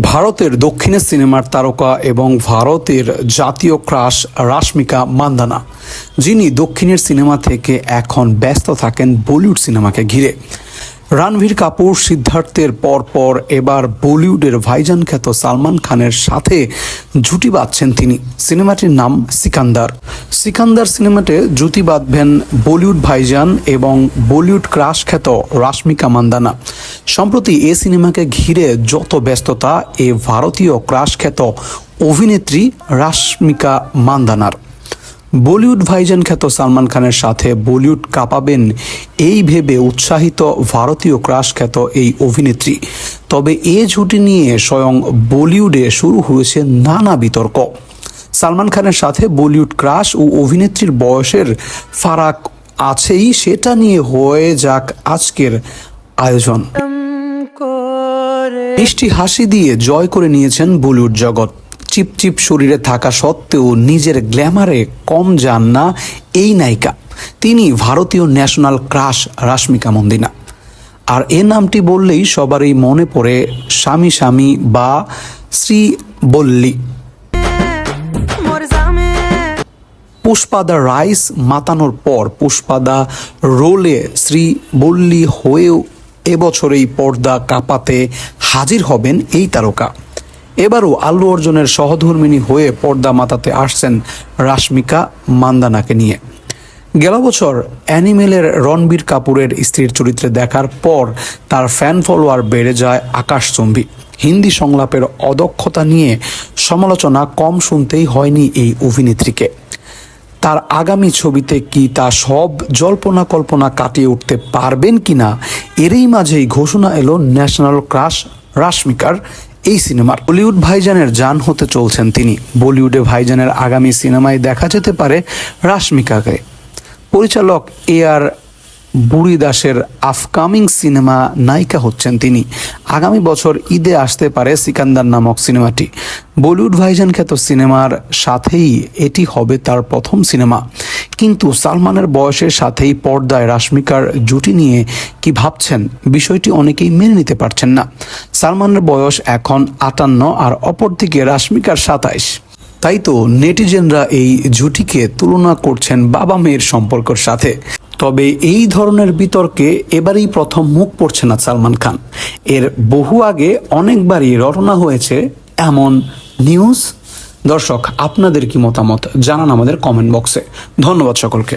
ভারতের দক্ষিণের সিনেমার তারকা এবং ভারতের জাতীয় ক্রাশ রাশমিকা মান্দানা, যিনি দক্ষিণের সিনেমা থেকে এখন ব্যস্ত থাকেন বলিউড সিনেমাকে ঘিরে। রানভীর কাপুর সিদ্ধার্থের পরপর এবার বলিউডের ভাইজান খ্যাত সালমান খানের সাথে জুটি বাঁধছেন তিনি। সিনেমাটির নাম সিকান্দার। সিকান্দার সিনেমাতে জুটি বাঁধবেন বলিউড ভাইজান এবং বলিউড ক্রাশ খ্যাত রাশমিকা মান্দানা। সম্প্রতি এ সিনেমাকে ঘিরে যত ব্যস্ততা, এ ভারতীয় ক্রাশ খ্যাত অভিনেত্রী রাশমিকা মান্দানার। বলিউড ভাইজান খ্যাত সালমান খানের সাথে বলিউড কাঁপাবেন এই ভেবে উৎসাহিত ভারতীয় ক্রাশ খ্যাত এই অভিনেত্রী। তবে এ জুটি নিয়ে স্বয়ং বলিউডে শুরু হয়েছে নানা বিতর্ক। সালমান খানের সাথে বলিউড ক্রাশ ও অভিনেত্রীর বয়সের ফারাক আছেই, সেটা নিয়ে হয়ে যাক আজকের আয়োজন। মিষ্টি হাসি দিয়ে জয় করে নিয়েছেন বলিউড জগৎ। চিপচিপ শরীরে থাকা সত্ত্বেও নিজের গ্ল্যামারে কম যান না এই নায়িকা। তিনি ভারতীয় ন্যাশনাল ক্রাশ রাশমিকা মন্দিনা। আর এ নামটি বললেই সবারই মনে পড়ে স্বামী স্বামী বা শ্রী বল্লী। পুষ্পাদা রাইস মাতানোর পর পুষ্পাদা রোলে শ্রী বল্লী হয়েও এবছরেই পর্দা কাঁপাতে হাজির হবেন এই তারকা। এবারও আল্লু অর্জুনের সহধর্মিনী হয়ে পর্দা মাতাতে আসছেন রাশমিকা মান্দানাকে নিয়ে। গেল বছর অ্যানিমেলের রণবীর কাপুরের স্ত্রীর চরিত্রে দেখার পর তার ফ্যান ফলোয়ার বেড়ে যায় আকাশচম্বী। হিন্দি সংলাপের অদক্ষতা নিয়ে সমালোচনা কম শুনতেই হয়নি এই অভিনেত্রীকে। তার আগামী ছবিতে কি তা সব জল্পনা কল্পনা কাটিয়ে উঠতে পারবেন কিনা এরই মাঝেই ঘোষণা এলো ন্যাশনাল ক্রাশ রাশমিকার। এই সিনেমার বলিউড ভাইজানের জান হতে চলছেন তিনি। বলিউডে ভাইজানের আগামী সিনেমায় দেখা যেতে পারে রাশমিকাকে। পরিচালক এ আর বুড়ি দাসের আফকামিং সিনেমা নায়িকা হচ্ছেন তিনি। আগামী বছর ঈদে আসতে পারে সিকান্দার নামক সিনেমাটি। বলিউড ভাইজান খ্যাত সিনেমার সাথেই এটি হবে তার প্রথম সিনেমা। কিন্তু সালমানের বয়সের সাথেই পর্দায় রাশমিকার জুটি নিয়ে কি ভাবছেন বিষয়টি অনেকেই মেনে নিতে পারছেন না। সালমানের বয়স এখন আটান্ন আর অপরদিকে রাশমিকার সাতাইশ। তাই তো নেটিজেনরা এই জুটিকে তুলনা করছেন বাবা মেয়ের সম্পর্কের সাথে। তবে এই ধরনের বিতর্কে এবারেই প্রথম মুখ পড়ছে না সালমান খান। এর বহু আগে অনেকবারই রটনা হয়েছে এমন নিউজ দর্শক আপনাদের কি মতামত জানান আমাদের কমেন্ট বক্সে ধন্যবাদ সকলকে।